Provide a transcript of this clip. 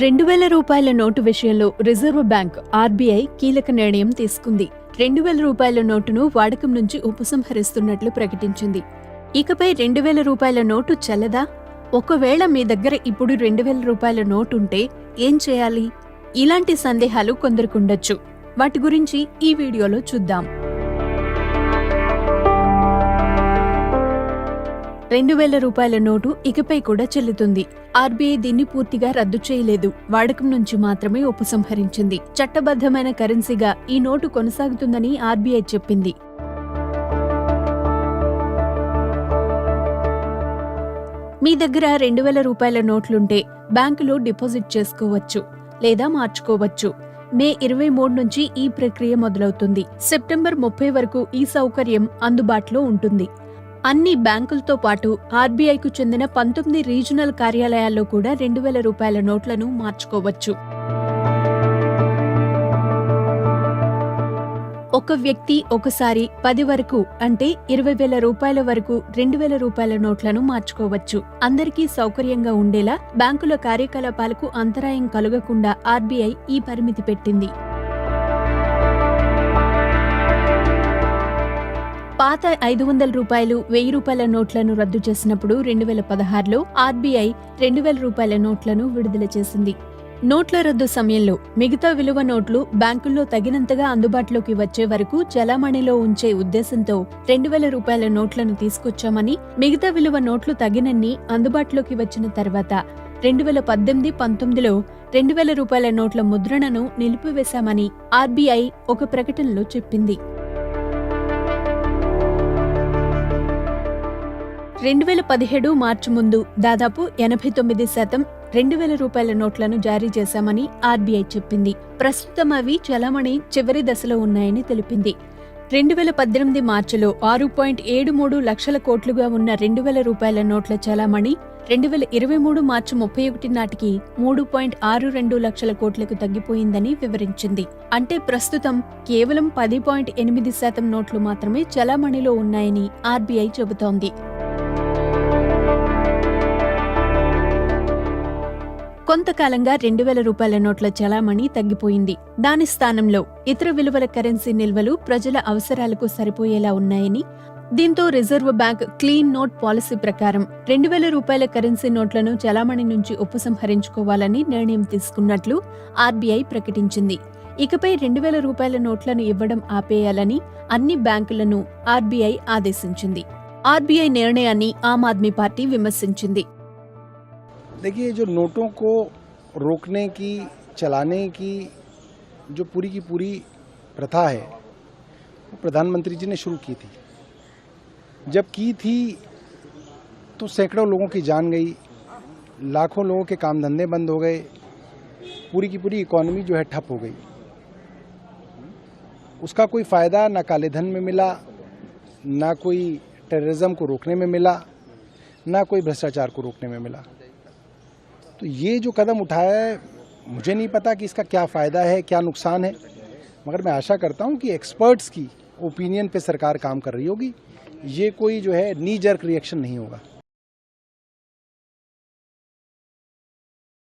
రెండు వేల రూపాయల నోటు విషయంలో రిజర్వ్ బ్యాంక్ ఆర్బీఐ కీలక నిర్ణయం తీసుకుంది. రెండు వేల రూపాయల నోటును వాడకం నుంచి ఉపసంహరిస్తున్నట్లు ప్రకటించింది. ఇకపై రెండు వేల రూపాయల నోటు చెల్లదా? ఒకవేళ మీ దగ్గర ఇప్పుడు రెండు వేల రూపాయల నోటు ఉంటే ఏం చేయాలి? ఇలాంటి సందేహాలు కొందరికుండొచ్చు వాటి గురించి ఈ వీడియోలో చూద్దాం. రెండు వేల రూపాయల నోటు ఇకపై కూడా చెల్లుతుంది. ఆర్బీఐ దీన్ని పూర్తిగా రద్దు చేయలేదు. వాడకం నుంచి మాత్రమే ఉపసంహరించింది చట్టబద్ధమైన కరెన్సీగా ఈ నోటు కొనసాగుతుందని ఆర్బీఐ చెప్పింది. మీ దగ్గర రెండు వేల రూపాయల నోట్లుంటే బ్యాంకులో డిపాజిట్ చేసుకోవచ్చు లేదా మార్చుకోవచ్చు. మే ఇరవై మూడు నుంచి ఈ ప్రక్రియ మొదలవుతుంది. సెప్టెంబర్ ముప్పై వరకు ఈ సౌకర్యం అందుబాటులో ఉంటుంది. అన్ని బ్యాంకులతో పాటు ఆర్బీఐకు చెందిన పంతొమ్మిది రీజనల్ కార్యాలయాల్లో కూడా రెండు వేల రూపాయల నోట్లను మార్చుకోవచ్చు. ఒక వ్యక్తి ఒకసారి పది వరకు అంటే ఇరవై వేల రూపాయల వరకు రెండు వేల రూపాయల నోట్లను మార్చుకోవచ్చు. అందరికీ సౌకర్యంగా ఉండేలా బ్యాంకుల కార్యకలాపాలకు అంతరాయం కలగకుండా ఆర్బీఐ ఈ పరిమితి పెట్టింది. పాత ఐదు వందల రూపాయలు వెయ్యి రూపాయల నోట్లను రద్దు చేసినప్పుడు రెండు వేల పదహారులో ఆర్బీఐ రెండు వేల రూపాయల నోట్లను విడుదల చేసింది. నోట్ల రద్దు సమయంలో మిగతా విలువ నోట్లు బ్యాంకుల్లో తగినంతగా అందుబాటులోకి వచ్చే వరకు చలామణిలో ఉంచే ఉద్దేశంతో రెండు వేల రూపాయల నోట్లను తీసుకొచ్చామని మిగతా విలువ నోట్లు తగినన్ని అందుబాటులోకి వచ్చిన తర్వాత రెండు వేల పద్దెనిమిది పంతొమ్మిదిలో రెండు వేల రూపాయల నోట్ల ముద్రణను నిలిపివేశామని ఆర్బీఐ ఒక ప్రకటనలో చెప్పింది. రెండు వేల పదిహేడు మార్చి ముందు దాదాపు ఎనభై తొమ్మిది శాతం రెండు వేల రూపాయల నోట్లను జారీ చేశామని ఆర్బీఐ చెప్పింది. ప్రస్తుతం అవి చలామణి చివరి దశలో ఉన్నాయని తెలిపింది. రెండు వేల పద్దెనిమిది మార్చిలో ఆరు పాయింట్ ఏడు మూడు లక్షల కోట్లుగా ఉన్న రెండు వేల రూపాయల నోట్ల చలామణి రెండు వేల ఇరవై మూడు మార్చి ముప్పై ఒకటి నాటికి మూడు పాయింట్ ఆరు రెండు లక్షల కోట్లకు తగ్గిపోయిందని వివరించింది. అంటే ప్రస్తుతం కేవలం పది పాయింట్ ఎనిమిది శాతం నోట్లు మాత్రమే చలామణిలో ఉన్నాయని ఆర్బీఐ చెబుతోంది. కొంతకాలంగా రెండు వేల రూపాయల నోట్ల చలామణి తగ్గిపోయింది. దాని స్థానంలో ఇతర విలువల కరెన్సీ నిల్వలు ప్రజల అవసరాలకు సరిపోయేలా ఉన్నాయని దీంతో reserve bank clean note policy ప్రకారం రెండు వేల రూపాయల కరెన్సీ నోట్లను చలామణి నుంచి ఉపసంహరించుకోవాలని నిర్ణయం తీసుకున్నట్లు ఆర్బీఐ ప్రకటించింది. ఇకపై రెండు వేల రూపాయల నోట్లను ఇవ్వడం ఆపేయాలని అన్ని బ్యాంకులను ఆర్బీఐ ఆదేశించింది. ఆర్బీఐ నిర్ణయాన్ని ఆమ్ ఆద్మీ పార్టీ విమర్శించింది. देखिए जो नोटों को रोकने की, चलाने की जो पूरी की पूरी प्रथा है, वो प्रधानमंत्री जी ने शुरू की थी। जब की थी तो सैकड़ों लोगों की जान गई, लाखों लोगों के काम धंधे बंद हो गए, पूरी की पूरी इकोनॉमी जो है ठप हो गई। उसका कोई फ़ायदा ना काले धन में मिला, ना कोई टेररिज्म को रोकने में मिला, ना कोई भ्रष्टाचार को रोकने में मिला। तो ये जो कदम उठाया है, मुझे नहीं पता कि इसका क्या फ़ायदा है, क्या नुकसान है। मगर मैं आशा करता हूँ कि एक्सपर्ट्स की ओपिनियन पे सरकार काम कर रही होगी। ये कोई जो है नी जर्क रिएक्शन नहीं होगा।